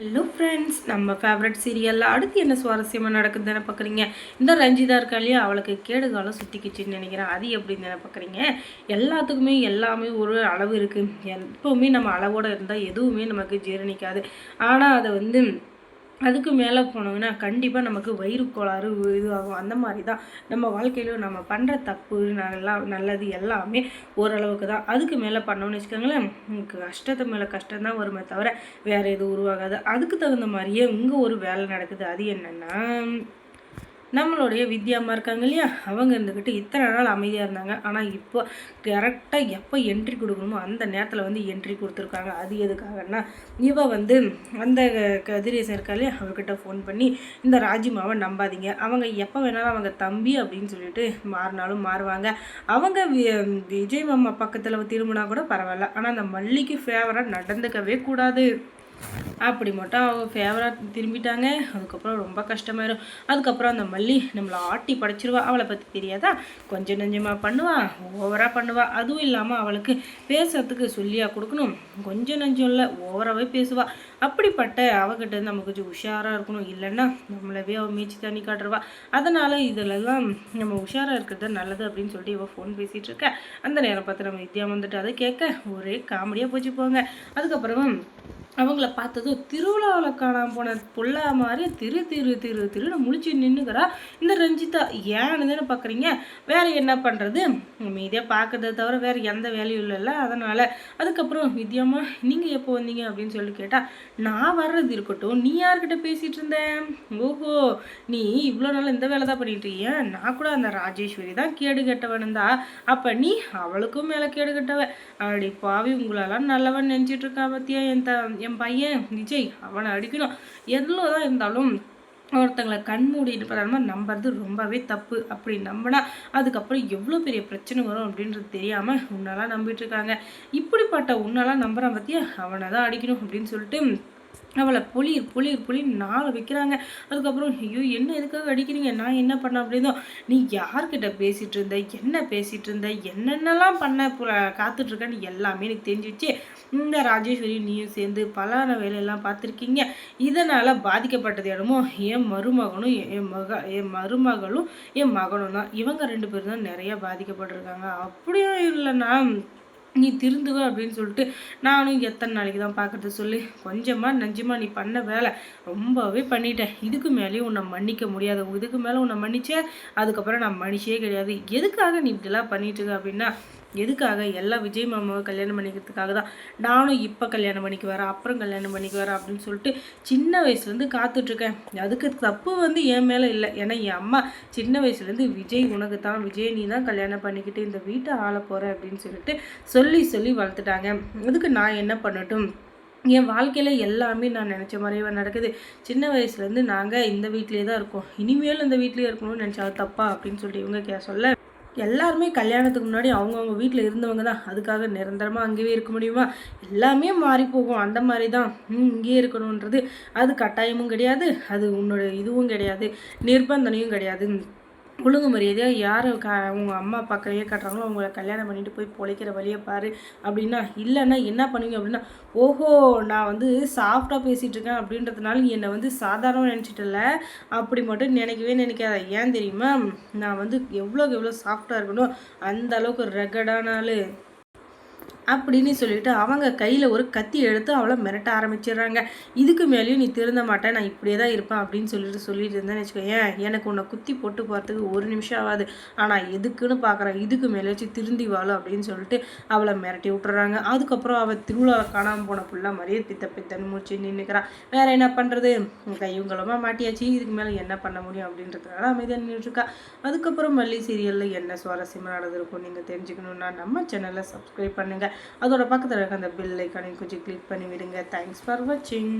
Hello friends நம்ம favourite சீரியலில் அடுத்து என்ன சுவாரஸ்யமாக நடக்குதுன்னு பார்க்குறீங்க? இந்த ரஞ்சிதா இருக்கா இல்லையா? அவளுக்கு கேடுகாலம் சுற்றிக்கிச்சின்னு நினைக்கிறேன். அது எப்படின்னு தானே பார்க்குறீங்க? எல்லாத்துக்குமே எல்லாமே ஒரு அளவு இருக்குது எப்போவுமே நம்ம அளவோடு இருந்தால் எதுவுமே நமக்கு ஜீரணிக்காது. ஆனால் அதை வந்து அதுக்கு மேலே போனோம்னா கண்டிப்பாக நமக்கு வயிறு கோளாறு இதுவாகும். அந்த மாதிரி தான் நம்ம வாழ்க்கையிலும் நம்ம பண்ணுற தப்பு நல்லா நல்லது எல்லாமே ஓரளவுக்கு தான். அதுக்கு மேலே பண்ணோம்னு வச்சுக்கோங்களேன் உங்களுக்கு கஷ்டத்தை மேலே கஷ்டம் தான் வருமே தவிர வேறு எதுவும் உருவாகாது. அதுக்கு தகுந்த மாதிரியே இங்கே ஒரு வேலை நடக்குது. அது என்னென்னா நம்மளுடைய வித்யாமா இருக்காங்க இல்லையா? அவங்க இருந்துக்கிட்டு இத்தனை நாள் அமைதியாக இருந்தாங்க. ஆனால் இப்போ கரெக்டாக எப்போ என்ட்ரி கொடுக்கணுமோ அந்த நேரத்தில் வந்து என்ட்ரி கொடுத்துருக்காங்க. அது எதுக்காகன்னா இவ வந்து அந்த கதிரேசன் இருக்கா இல்லையா? அவர்கிட்ட ஃபோன் பண்ணி இந்த ராஜிமாவை நம்பாதீங்க. அவங்க எப்போ வேணாலும் அவங்க தம்பி அப்படின்னு சொல்லிட்டு மாறினாலும் மாறுவாங்க. அவங்க விஜய் மாமா பக்கத்தில் திரும்பினா கூட பரவாயில்ல. ஆனால் அந்த மல்லிக்கு ஃபேவராக நடந்துக்கவே கூடாது. அப்படி மட்டும் அவங்க ஃபேவராக திரும்பிட்டாங்க. அதுக்கப்புறம் ரொம்ப கஷ்டமாயிடும் அதுக்கப்புறம் அந்த மல்லி நம்மளை ஆட்டி படைச்சிருவா. அவளை பற்றி தெரியாதா? கொஞ்சம் நெஞ்சமாக பண்ணுவாள் ஓவராக பண்ணுவாள் அதுவும் இல்லாமல் அவளுக்கு பேசுறதுக்கு சொல்லியாக கொடுக்கணும். கொஞ்சம் நெஞ்சம் இல்லை ஓவராகவே பேசுவாள் அப்படிப்பட்ட அவகிட்ட நம்ம கொஞ்சம் உஷாராக இருக்கணும். இல்லைன்னா நம்மளவே அவள் மீச்சு தண்ணி காட்டுருவா அதனால் இதிலெல்லாம் நம்ம உஷாராக இருக்கிறது நல்லது அப்படின்னு சொல்லிட்டு இவள் ஃபோன் பேசிகிட்டு இருக்க. அந்த நேரம் பார்த்து நம்ம வித்யா வந்துட்டு அதை கேட்க ஒரே காமெடியாக போச்சு போங்க. அதுக்கப்புறம் அவங்கள பார்த்ததும் திருவிழாவில் காணாமல் போன புள்ளா மாதிரி திரு திரு திரு திருன்னு முழிச்சு நின்றுக்கிறா இந்த ரஞ்சிதா ஏன்னு பார்க்குறீங்க வேறு என்ன பண்ணுறது மீதியாக பார்க்கறத தவிர வேறு எந்த வேலையும் இல்லைல்ல அதனால் அதுக்கப்புறம் வித்யாமா நீங்கள் எப்போ வந்தீங்க? அப்படின்னு சொல்லி கேட்டால் நான் வர்றது இருக்கட்டும். நீ யார்கிட்ட பேசிகிட்டு இருந்தேன் ஓஹோ நீ இவ்வளோ நாள் இந்த வேலை தான் பண்ணிட்டு நான் கூட அந்த ராஜேஸ்வரி தான் கேடு கெட்டவனுந்தா அப்போ நீ அவளுக்கும் மேலே கேடு கெட்டவ. அப்படி பாவி உங்களெல்லாம் நல்லவன் நினச்சிட்டு இருக்கா பத்தியா என் த என் பையன் விஜய் அவனை அடிக்கணும். எவ்வளோ தான் இருந்தாலும் ஒருத்தங்களை கண் மூடி போகிற நம்புறது ரொம்பவே தப்பு. அப்படி நம்பினா அதுக்கப்புறம் எவ்வளோ பெரிய பிரச்சனை வரும் அப்படின்றது தெரியாமல் உன்னெல்லாம் நம்பிட்டு இருக்காங்க. இப்படிப்பட்ட உன்னெல்லாம் நம்புறான் பற்றியா அவனை தான் அடிக்கணும் அப்படின்னு சொல்லிட்டு அவளை புளிர் புளிர் புளிர் நாலு வைக்கிறாங்க. அதுக்கப்புறம் ஐயோ என்ன எதுக்காக அடிக்கிறீங்க? நான் என்ன பண்ண அப்படின்னோ நீ யார்கிட்ட பேசிகிட்டு இருந்த? என்ன பேசிகிட்டு இருந்த? என்னென்னலாம் பண்ண காத்துட்ருக்கேன்னு எல்லாமே எனக்கு தெரிஞ்சிச்சு இந்த ராஜேஸ்வரி நீயும் சேர்ந்து பலான வேலையெல்லாம் பார்த்துருக்கீங்க. இதனால் பாதிக்கப்பட்டது இடமும் என் மருமகனும் என் மக என் மருமகளும் என் மகனும் தான். இவங்க ரெண்டு பேரும் தான் நிறையா பாதிக்கப்பட்டிருக்காங்க. அப்படியும் இல்லைன்னா நீ திருந்துவ அப்படின்னு சொல்லிட்டு நானும் எத்தனை நாளைக்கு தான் பார்க்குறது சொல்லி கொஞ்சமாக நஞ்சமாக நீ பண்ண வேலை ரொம்பவே பண்ணிட்டேன். இதுக்கு மேலேயும் உன்னை மன்னிக்க முடியாது. இதுக்கு மேலே உன்னை மன்னிச்சேன் அதுக்கப்புறம் நான் மனுஷே கிடையாது. எதுக்காக நீ இப்படிலாம் பண்ணிட்டு அப்படின்னா எதுக்காக? எல்லாம் விஜய் மாமாவை கல்யாணம் பண்ணிக்கிறதுக்காக தான். நானும் இப்போ கல்யாணம் பண்ணிக்கு வரேன் அப்புறம் கல்யாணம் பண்ணிக்கு வரேன் அப்படின்னு சொல்லிட்டு சின்ன வயசுலேருந்து காத்துட்ருக்கேன். அதுக்கு தப்பு வந்து என் மேலே இல்லை. ஏன்னா என் அம்மா சின்ன வயசுலேருந்து விஜய் உனக்கு தான் விஜய் நீ தான் கல்யாணம் பண்ணிக்கிட்டு இந்த வீட்டை ஆள போகிற அப்படின்னு சொல்லிட்டு சொல்லி சொல்லி வளர்த்துட்டாங்க. அதுக்கு நான் என்ன பண்ணட்டும்? என் வாழ்க்கையில் எல்லாமே நான் நினச்ச மாதிரியே நடக்குது. சின்ன வயசுலேருந்து நாங்கள் இந்த வீட்லேயே தான் இருக்கோம். இனிமேல் இந்த வீட்லேயே இருக்கணும்னு நினச்சா தப்பா அப்படின்னு சொல்லிட்டு இவங்க கே சொல்ல எல்லாருமே கல்யாணத்துக்கு முன்னாடி அவங்கவுங்க வீட்டில் இருந்தவங்க தான். அதுக்காக நிரந்தரமாக அங்கேயே இருக்க முடியுமா? எல்லாமே மாறி போகும். அந்த மாதிரி தான் இங்கேயே இருக்கணுன்றது அது கட்டாயமும் கிடையாது. அது உன்னோட இதுவும் கிடையாது. நிர்பந்தனையும் கிடையாது. ஒழுங்கு மரியாதையாக யார் க உங்கள் அம்மா அப்பா கையை கட்டுறாங்களோ அவங்கள கல்யாணம் பண்ணிட்டு போய் பொழைக்கிற வழியை பாரு அப்படின்னா இல்லைன்னா என்ன பண்ணுவீங்க அப்படின்னா ஓஹோ நான் வந்து சாஃப்டாக பேசிகிட்டு இருக்கேன் அப்படின்றதுனால நீ என்னை வந்து சாதாரணமாக நினச்சிட்டல அப்படி மட்டும் நினைக்கவே நினைக்காத. ஏன் தெரியுமா? நான் வந்து எவ்வளோக்கு எவ்வளோ சாஃப்டாக இருக்கணும் அந்த அளவுக்கு ரெகடான ஆள். அப்படின்னு சொல்லிட்டு அவங்க கையில் ஒரு கத்தி எடுத்து அவளை மிரட்ட ஆரம்பிச்சிடுறாங்க. இதுக்கு மேலேயும் நீ திருந்த மாட்டேன் நான் இப்படியே தான் இருப்பேன் அப்படின்னு சொல்லிட்டு சொல்லிட்டு இருந்தேன்னு வச்சுக்கோயேன். எனக்கு உன்னை குத்தி போட்டு போகிறதுக்கு ஒரு நிமிஷம் ஆகாது. ஆனால் எதுக்குன்னு பார்க்குறேன் இதுக்கு மேலே வச்சு திருந்தி வாழும் அப்படின்னு சொல்லிட்டு அவளை மிரட்டி விட்டுறாங்க. அதுக்கப்புறம் அவள் திருவிழாவை காணாமல் போன புள்ள மாதிரியே பித்த பித்தன்னு முடிச்சு நின்றுக்கிறான் வேறு என்ன பண்ணுறது கையுங்களமாக மாட்டியாச்சு. இதுக்கு மேலே என்ன பண்ண முடியும் அப்படின்றதுனால அமைதியாக நின்றுருக்கா அதுக்கப்புறம் மல்லி சீரியலில் என்ன சுவாரஸ்யமாக நடந்திருக்கும் நீங்கள் தெரிஞ்சுக்கணுன்னா நம்ம சேனலை சப்ஸ்கிரைப் பண்ணுங்கள் அதோட பக்கத்தில் இருக்க அந்த பில் ஐக்கானையும் கொஞ்சம் கிளிக் பண்ணி விடுங்க தேங்க்ஸ் ஃபார் வாட்சிங்